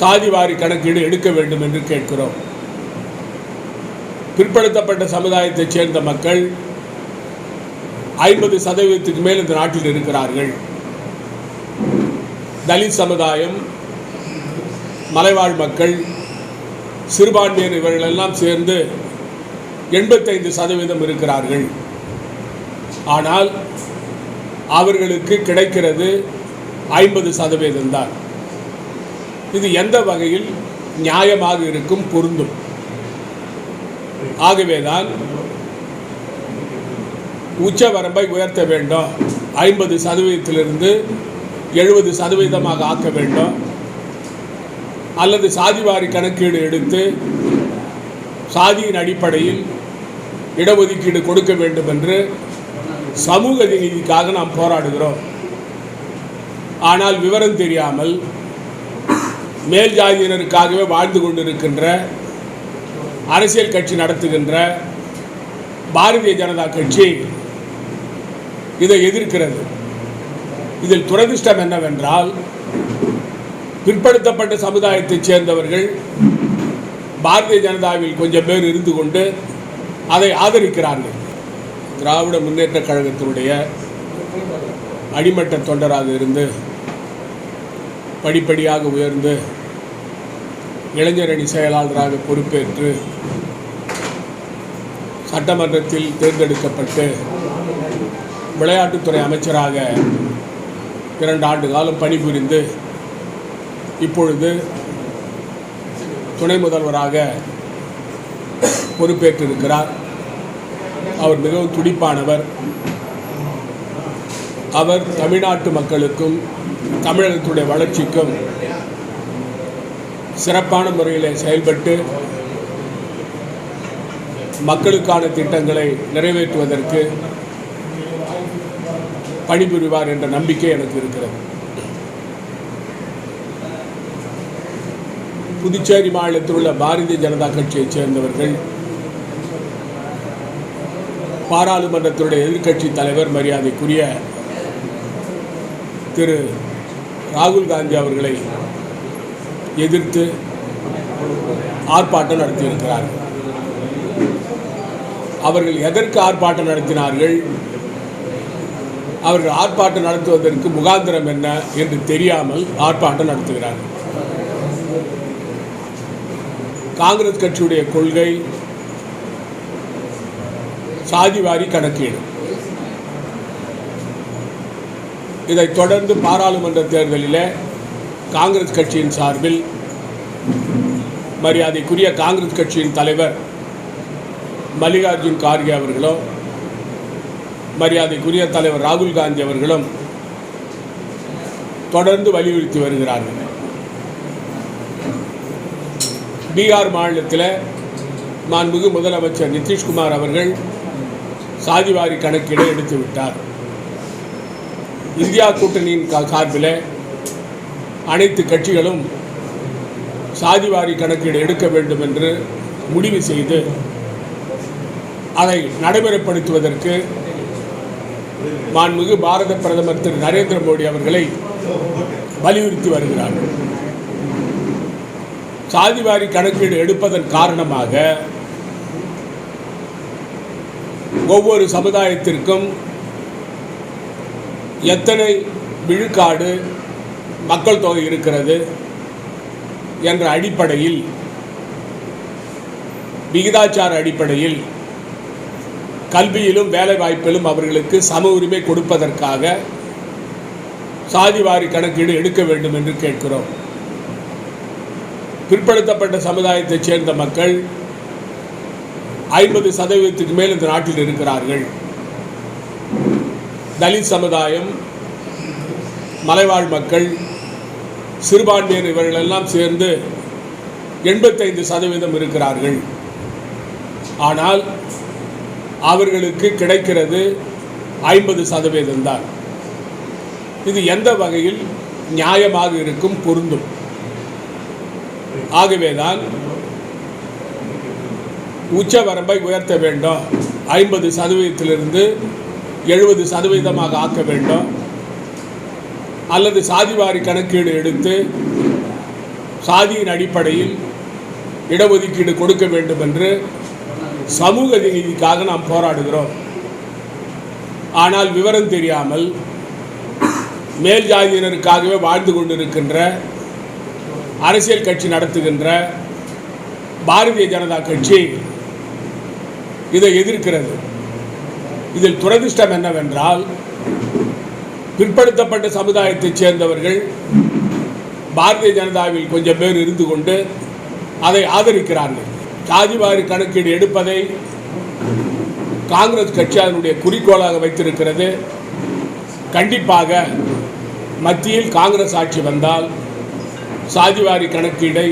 சாதிவாரி கணக்கீடு எடுக்க வேண்டும் என்று கேட்கிறோம். பிற்படுத்தப்பட்ட சமுதாயத்தைச் சேர்ந்த மக்கள் ஐம்பது சதவீதத்துக்கு மேல் இந்த நாட்டில் இருக்கிறார்கள். தலித் சமுதாயம் மலைவாழ் மக்கள் சிறுபான்மையர் இவர்களெல்லாம் சேர்ந்து எண்பத்தைந்து சதவீதம் இருக்கிறார்கள். ஆனால் அவர்களுக்கு கிடைக்கிறது ஐம்பது சதவீதம்தான். இது எந்த வகையில் நியாயமாக இருக்கும் பொருந்தும்? ஆகவேதான் உச்ச வரம்பை உயர்த்த வேண்டும். ஐம்பது சதவீதத்திலிருந்து எழுபது சதவீதமாக ஆக்க வேண்டும். அல்லது சாதிவாரி கணக்கீடு எடுத்து சாதியின் அடிப்படையில் இடஒதுக்கீடு கொடுக்க வேண்டும் என்று சமூக நீதிக்காக நாம் போராடுகிறோம். ஆனால் விவரம் தெரியாமல் மேல் ஜாதியினருக்காகவே வாழ்ந்து கொண்டிருக்கின்ற அரசியல் கட்சி நடத்துகின்ற பாரதிய ஜனதா கட்சி இதை எதிர்க்கிறது. இதில் துரதிர்ஷ்டம் என்னவென்றால் பிற்படுத்தப்பட்ட சமுதாயத்தைச் சேர்ந்தவர்கள் பாரதிய ஜனதாவில் கொஞ்சம் பேர் இருந்து கொண்டு அதை ஆதரிக்கிறார்கள். திராவிட முன்னேற்றக் கழகத்தினுடைய அடிமட்ட தொண்டராக இருந்து படிப்படியாக உயர்ந்து இளைஞரணி செயலாளராக பொறுப்பேற்று சட்டமன்றத்தில் தேர்ந்தெடுக்கப்பட்டு விளையாட்டுத்துறை அமைச்சராக இரண்டு ஆண்டு காலம் பணிபுரிந்து இப்பொழுது துணை முதல்வராக பொறுப்பேற்றிருக்கிறார். அவர் மிகவும் துடிப்பானவர். அவர் தமிழ்நாட்டு மக்களுக்கும் தமிழகத்துடைய வளர்ச்சிக்கும் சிறப்பான முறையில் செயல்பட்டு மக்களுக்கான திட்டங்களை நிறைவேற்றுவதற்கு பணிபுரிவார் என்ற நம்பிக்கை எனக்கு இருக்கிறது. புதுச்சேரி மாநிலத்தில் உள்ள பாரதிய ஜனதா கட்சியைச் சேர்ந்தவர்கள் பாராளுமன்றத்தினுடைய எதிர்க்கட்சி தலைவர் மரியாதைக்குரிய திரு ராகுல் காந்தி அவர்களை எதிர்த்து ஆர்ப்பாட்டம் நடத்தியிருக்கிறார்கள். அவர்கள் எதற்கு ஆர்ப்பாட்டம் நடத்தினார்கள்? அவர்கள் ஆர்ப்பாட்டம் நடத்துவதற்கு முகாந்திரம் என்ன என்று தெரியாமல் ஆர்ப்பாட்டம் நடத்துகிறார்கள். காங்கிரஸ் கட்சியுடைய கொள்கை சாதிவாரி கணக்கீடு. இதைத் தொடர்ந்து பாராளுமன்ற தேர்தலில் காங்கிரஸ் கட்சியின் சார்பில் மரியாதைக்குரிய காங்கிரஸ் கட்சியின் தலைவர் மல்லிகார்ஜுன் கார்கே அவர்களும் மரியாதைக்குரிய தலைவர் ராகுல் காந்தி அவர்களும் தொடர்ந்து வலியுறுத்தி வருகிறார்கள். பீகார் மாநிலத்தில் மாண்புமிகு முதலமைச்சர் நிதிஷ்குமார் அவர்கள் சாதிவாரி கணக்கீடை எடுத்து விட்டார் இந்தியா கூட்டணியின் சார்பில் அனைத்து கட்சிகளும் சாதிவாரி கணக்கீடு எடுக்க வேண்டும் என்று முடிவு செய்து அதை நடைமுறைப்படுத்துவதற்கு மாண்புமிகு பாரத பிரதமர் திரு நரேந்திர மோடி அவர்களை வலியுறுத்தி வருகிறார்கள். சாதிவாரி கணக்கீடு எடுப்பதன் காரணமாக ஒவ்வொரு சமுதாயத்திற்கும் எத்தனை விழுக்காடு மக்கள் தொகை இருக்கிறது என்ற அடிப்படையில் விகிதாச்சார அடிப்படையில் கல்வியிலும் வேலைவாய்ப்பிலும் அவர்களுக்கு சம உரிமை கொடுப்பதற்காக சாதிவாரி கணக்கீடு எடுக்க வேண்டும் என்று கேட்கிறோம். பிற்படுத்தப்பட்ட சமுதாயத்தைச் சேர்ந்த மக்கள் ஐம்பது சதவீதத்துக்கு மேல் இந்த நாட்டில் இருக்கிறார்கள். தலித் சமுதாயம் மலைவாழ் மக்கள் சிறுபான்மையினர் இவர்களெல்லாம் சேர்ந்து எண்பத்தைந்து சதவீதம் இருக்கிறார்கள். ஆனால் அவர்களுக்கு கிடைக்கிறது ஐம்பது சதவீதம்தான் இது எந்த வகையில் நியாயமாக இருக்கும் பொருந்தும். ஆகவேதான் உச்ச வரம்பை உயர்த்த வேண்டும். ஐம்பது சதவீதத்திலிருந்து எழுபது சதவீதமாக ஆக்க வேண்டும். அல்லது சாதிவாரி கணக்கீடு எடுத்து சாதியின் அடிப்படையில் இடஒதுக்கீடு கொடுக்க வேண்டும் என்று சமூக நீதிக்காக நாம் போராடுகிறோம். ஆனால் விவரம் தெரியாமல் மேல் ஜாதியினருக்காகவே வாழ்ந்து கொண்டிருக்கின்ற அரசியல் கட்சி நடத்துகின்ற பாரதிய ஜனதா கட்சி இதை எதிர்க்கிறது. இதில் துரதிர்ஷ்டம் என்னவென்றால் பிற்படுத்தப்பட்ட சமுதாயத்தைச் சேர்ந்தவர்கள் பாரதிய ஜனதாவில் கொஞ்சம் பேர் இருந்து கொண்டு அதை ஆதரிக்கிறார்கள். சாதிவாரி கணக்கீடு எடுப்பதை காங்கிரஸ் கட்சி அதனுடைய குறிக்கோளாக வைத்திருக்கிறது. கண்டிப்பாக மத்தியில் காங்கிரஸ் ஆட்சி வந்தால் சாதிவாரி கணக்கீடை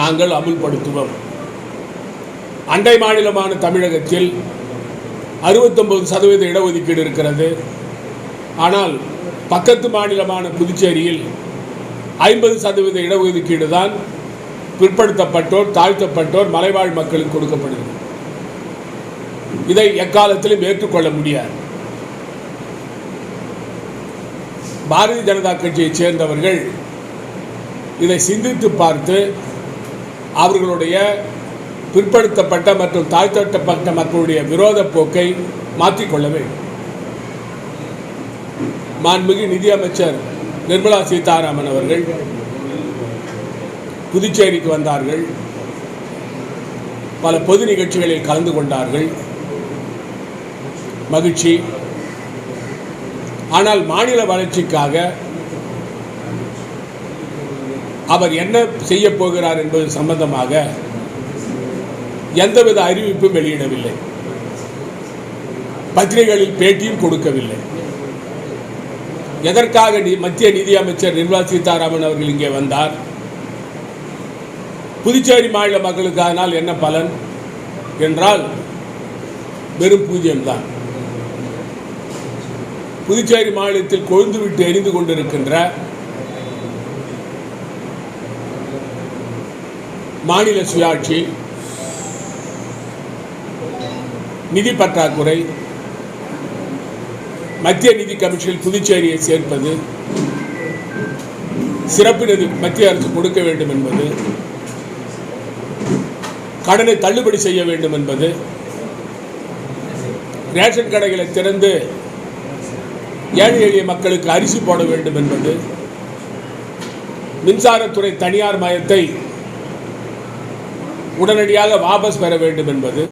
நாங்கள் அமுல்படுத்துவோம். அண்டை மாநிலமான தமிழகத்தில் அறுபத்தொம்பது சதவீத இடஒதுக்கீடு இருக்கிறது. ஆனால் பக்கத்து மாநிலமான புதுச்சேரியில் ஐம்பது சதவீத இடஒதுக்கீடு தான் பிற்படுத்தப்பட்டோர் தாழ்த்தப்பட்டோர் மலைவாழ் மக்களுக்கு கொடுக்கப்படுகிறது. இதை எக்காலத்திலும் ஏற்றுக்கொள்ள முடியாது. பாரதிய ஜனதா கட்சியைச் சேர்ந்தவர்கள் இதை சிந்தித்து பார்த்து அவர்களுடைய பிற்படுத்தப்பட்ட மற்றும் தாழ்த்தப்பட்ட மக்களுடைய விரோத போக்கை மாற்றிக்கொள்ள வேண்டும். மாண்புமிகு நிதியமைச்சர் நிர்மலா சீதாராமன் அவர்கள் புதுச்சேரிக்கு வந்தார்கள். பல பொது நிகழ்ச்சிகளில் கலந்து கொண்டார்கள். மகிழ்ச்சி. ஆனால் மாநில வளர்ச்சிக்காக அவர் என்ன செய்ய போகிறார் என்பது சம்பந்தமாக எந்தவித அறிவிப்பும் வெளியிடவில்லை. பத்திரிகைகளில் பேட்டியும் கொடுக்கவில்லை. எதற்காக மத்திய நிதியமைச்சர் நிர்மலா சீதாராமன் அவர்கள் இங்கே வந்தார்? புதுச்சேரி மாநில மக்களுக்கு அதனால் என்ன பலன்? என்றால் வெறும் பூஜ்ஜியம்தான் புதுச்சேரி மாநிலத்தில் கொழுந்துவிட்டு எரிந்து கொண்டிருக்கின்ற மாநில சுயாட்சி நிதி பற்றாக்குறை மத்திய நிதி கமிஷனில் புதுச்சேரியை சேர்ப்பது சிறப்பு நிதி மத்திய அரசு கொடுக்க வேண்டும் என்பது கடனை தள்ளுபடி செய்ய வேண்டும் என்பது ரேஷன் கடைகளை திறந்து ஏழை எளிய மக்களுக்கு அரிசி போட வேண்டும் என்பது மின்சாரத்துறை தனியார் மயத்தை உடனடியாக வாபஸ் பெற வேண்டும் என்பது.